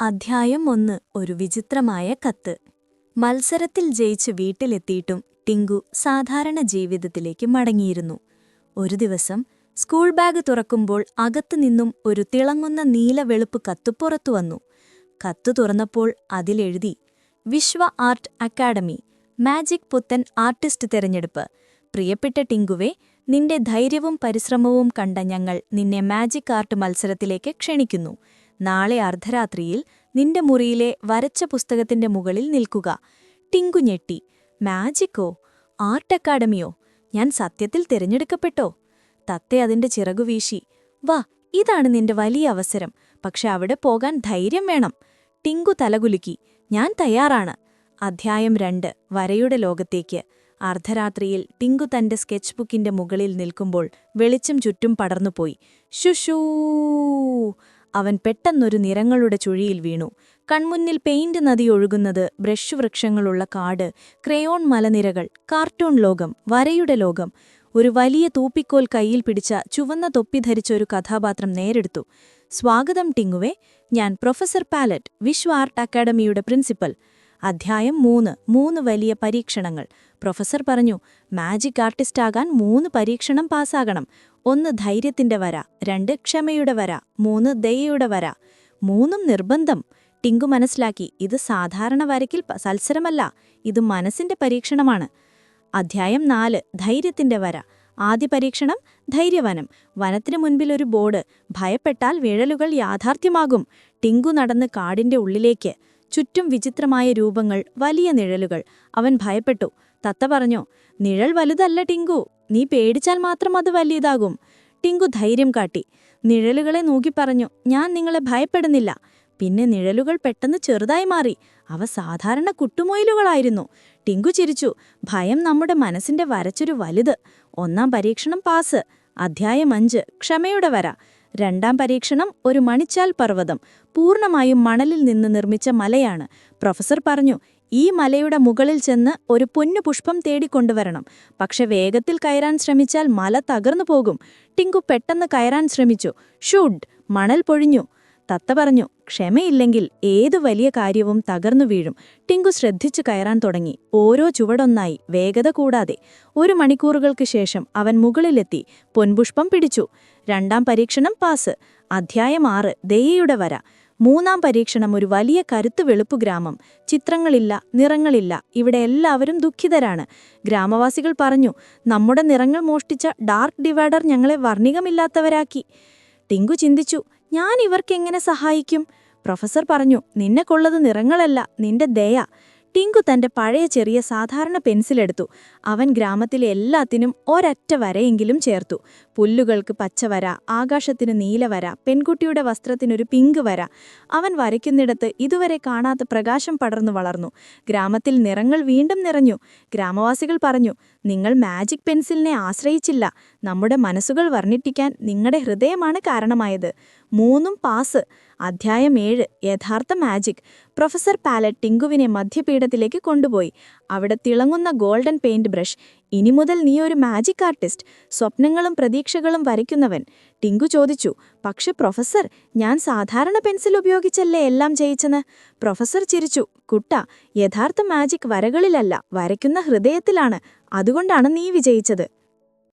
അധ്യായം ഒന്ന്. ഒരു വിചിത്രമായ കത്ത്. മത്സരത്തിൽ ജയിച്ച് വീട്ടിലെത്തിയിട്ടും ടിങ്കു സാധാരണ ജീവിതത്തിലേക്ക് മടങ്ങിയിരുന്നു. ഒരു ദിവസം സ്കൂൾ ബാഗ് തുറക്കുമ്പോൾ അകത്തുനിന്നും ഒരു തിളങ്ങുന്ന നീല വെളുപ്പ് കത്ത് പുറത്തു വന്നു. കത്ത് തുറന്നപ്പോൾ അതിലെഴുതി വിശ്വ ആർട്ട് അക്കാഡമി മാജിക് പുത്തൻ ആർട്ടിസ്റ്റ് തെരഞ്ഞെടുപ്പ്. പ്രിയപ്പെട്ട ടിങ്കുവേ നിന്റെ ധൈര്യവും പരിശ്രമവും കണ്ട ഞങ്ങൾ നിന്നെ മാജിക് ആർട്ട് മത്സരത്തിലേക്ക് ക്ഷണിക്കുന്നു. നാളെ അർദ്ധരാത്രിയിൽ നിന്റെ മുറിയിലെ വരച്ച പുസ്തകത്തിന്റെ മുകളിൽ നിൽക്കുക. ടിങ്കു ഞെട്ടി. മാജിക്കോ? ആർട്ട് അക്കാഡമിയോ? ഞാൻ സത്യത്തിൽ തിരഞ്ഞെടുക്കപ്പെട്ടോ? തത്തെ അതിന്റെ ചിറകുവീശി വാ ഇതാണ് നിന്റെ വലിയ അവസരം. പക്ഷെ അവിടെ പോകാൻ ധൈര്യം വേണം. ടിങ്കു തലകുലുക്കി. ഞാൻ തയ്യാറാണ്. അധ്യായം രണ്ട്. വരയുടെ ലോകത്തേക്ക്. അർദ്ധരാത്രിയിൽ ടിങ്കു തന്റെ സ്കെച്ച് ബുക്കിന്റെ മുകളിൽ നിൽക്കുമ്പോൾ വെളിച്ചം ചുറ്റും പടർന്നുപോയി. ശുഷൂ അവൻ പെട്ടെന്നൊരു നിറങ്ങളുടെ ചുഴിയിൽ വീണു. കൺമുന്നിൽ പെയിന്റ് നദി ഒഴുകുന്നത് ബ്രഷ് വൃക്ഷങ്ങളുള്ള കാട് ക്രയോൺ മലനിരകൾ കാർട്ടൂൺ ലോകം വരയുടെ ലോകം. ഒരു വലിയ തൂപ്പിക്കോൽ കയ്യിൽ പിടിച്ച ചുവന്ന തൊപ്പി ധരിച്ച ഒരു കഥാപാത്രം നേരെടുത്തു. സ്വാഗതം ടിങ്ങുവേ ഞാൻ പ്രൊഫസർ പാലറ്റ് വിശ്വ ആർട്ട് അക്കാഡമിയുടെ പ്രിൻസിപ്പൽ. അധ്യായം മൂന്ന്. മൂന്ന് വലിയ പരീക്ഷണങ്ങൾ. പ്രൊഫസർ പറഞ്ഞു മാജിക് ആർട്ടിസ്റ്റ് ആകാൻ മൂന്ന് പരീക്ഷണം പാസ്സാകണം. ഒന്ന് ധൈര്യത്തിന്റെ വര രണ്ട് ക്ഷമയുടെ വര മൂന്ന് ദയയുടെ വര. മൂന്നും നിർബന്ധം. ടിങ്കു മനസ്സിലാക്കി ഇത് സാധാരണ വരയ്ക്കിൽ സത്സരമല്ല ഇത് മനസ്സിന്റെ പരീക്ഷണമാണ്. അധ്യായം നാല്. ധൈര്യത്തിന്റെ വര. ആദ്യ പരീക്ഷണം ധൈര്യവനം. വനത്തിനു മുൻപിൽ ഒരു ബോർഡ്. ഭയപ്പെട്ടാൽ വിഴലുകൾ യാഥാർത്ഥ്യമാകും. ടിങ്കു നടന്ന് കാടിന്റെ ഉള്ളിലേക്ക് ചുറ്റും വിചിത്രമായ രൂപങ്ങൾ വലിയ നിഴലുകൾ. അവൻ ഭയപ്പെട്ടു. തത്ത പറഞ്ഞു നിഴൽ വലുതല്ല ടിങ്കു. നീ പേടിച്ചാൽ മാത്രം അത് വലിയതാകും. ടിങ്കു ധൈര്യം കാട്ടി. നിഴലുകളെ നോക്കി പറഞ്ഞു ഞാൻ നിങ്ങളെ ഭയപ്പെടുന്നില്ല. പിന്നെ നിഴലുകൾ പെട്ടെന്ന് ചെറുതായി മാറി. അവ സാധാരണ കുട്ടുമൊയിലുകളായിരുന്നു. ടിങ്കു ചിരിച്ചു ഭയം നമ്മുടെ മനസ്സിന്റെ വരച്ചൊരു വലുത്. ഒന്നാം പരീക്ഷണം പാസ്. അധ്യായം അഞ്ച്. ക്ഷമയുടെ വര. രണ്ടാം പരീക്ഷണം ഒരു മണിച്ചാൽ പർവതം. പൂർണമായും മണലിൽ നിന്ന് നിർമ്മിച്ച മലയാണ്. പ്രൊഫസർ പറഞ്ഞു ഈ മലയുടെ മുകളിൽ ചെന്ന് ഒരു പൊന്നു പുഷ്പം തേടിക്കൊണ്ടുവരണം. പക്ഷെ വേഗത്തിൽ കയറാൻ ശ്രമിച്ചാൽ മല തകർന്നു പോകും. ടിങ്കു പെട്ടെന്ന് കയറാൻ ശ്രമിച്ചു. ഷൂഡ് മണൽ പൊഴിഞ്ഞു. തത്ത പറഞ്ഞു ക്ഷമയില്ലെങ്കിൽ ഏതു വലിയ കാര്യവും തകർന്നു വീഴും. ടിങ്കു ശ്രദ്ധിച്ചു കയറാൻ തുടങ്ങി. ഓരോ ചുവടൊന്നായി വേഗത കൂടാതെ. ഒരു മണിക്കൂറുകൾക്ക് ശേഷം അവൻ മുകളിലെത്തി. പൊൻപുഷ്പം പിടിച്ചു. രണ്ടാം പരീക്ഷണം പാസ്. അധ്യായം ആറ് ദയയുടെ വര. മൂന്നാം പരീക്ഷണം ഒരു വലിയ കരുത്തു വെളുപ്പ് ഗ്രാമം. ചിത്രങ്ങളില്ല നിറങ്ങളില്ല. ഇവിടെ എല്ലാവരും ദുഃഖിതരാണ്. ഗ്രാമവാസികൾ പറഞ്ഞു നമ്മുടെ നിറങ്ങൾ മോഷ്ടിച്ച ഡാർക്ക് ഡിവൈഡർ ഞങ്ങളെ വർണികമില്ലാത്തവരാക്കി. ടിങ്കു ചിന്തിച്ചു ഞാൻ ഇവർക്കെങ്ങനെ സഹായിക്കും? പ്രൊഫസർ പറഞ്ഞു നിന്നെ കൊള്ളത് നിറങ്ങളല്ല നിന്റെ ദയ. ടിങ്കു തന്റെ പഴയ ചെറിയ സാധാരണ പെൻസിലെടുത്തു. അവൻ ഗ്രാമത്തിലെ എല്ലാത്തിനും ഒരറ്റ വരയെങ്കിലും ചേർത്തു. പുല്ലുകൾക്ക് പച്ചവര ആകാശത്തിന് നീലവര പെൺകുട്ടിയുടെ വസ്ത്രത്തിനൊരു പിങ്ക് വര. അവൻ വരയ്ക്കുന്നിടത്ത് ഇതുവരെ കാണാത്ത പ്രകാശം പടർന്നു വളർന്നു. ഗ്രാമത്തിൽ നിറങ്ങൾ വീണ്ടും നിറഞ്ഞു. ഗ്രാമവാസികൾ പറഞ്ഞു നിങ്ങൾ മാജിക് പെൻസിലിനെ ആശ്രയിച്ചില്ല. നമ്മുടെ മനസ്സുകൾ വർണിപ്പിക്കാൻ നിങ്ങളുടെ ഹൃദയമാണ് കാരണമായത്. മൂന്നും പാസ് അധ്യായം ഏഴ്. യഥാർത്ഥ മാജിക് പ്രൊഫസർ പാലറ്റ് ടിങ്കുവിനെ മധ്യപീഠത്തിലേക്ക് കൊണ്ടുപോയി. അവിടെ തിളങ്ങുന്ന ഗോൾഡൻ പെയിന്റ് ബ്രഷ് ഇനി മുതൽ നീ ഒരു മാജിക് ആർട്ടിസ്റ്റ് സ്വപ്നങ്ങളും പ്രതീക്ഷകളും വരയ്ക്കുന്നവൻ. ടിങ്കു ചോദിച്ചു പക്ഷെ പ്രൊഫസർ ഞാൻ സാധാരണ പെൻസിൽ ഉപയോഗിച്ചല്ലേ എല്ലാം ജയിച്ചെന്ന് പ്രൊഫസർ ചിരിച്ചു കുട്ട യഥാർത്ഥ മാജിക് വരകളിലല്ല വരയ്ക്കുന്ന ഹൃദയത്തിലാണ്. അതുകൊണ്ടാണ് നീ വിജയിച്ചത്.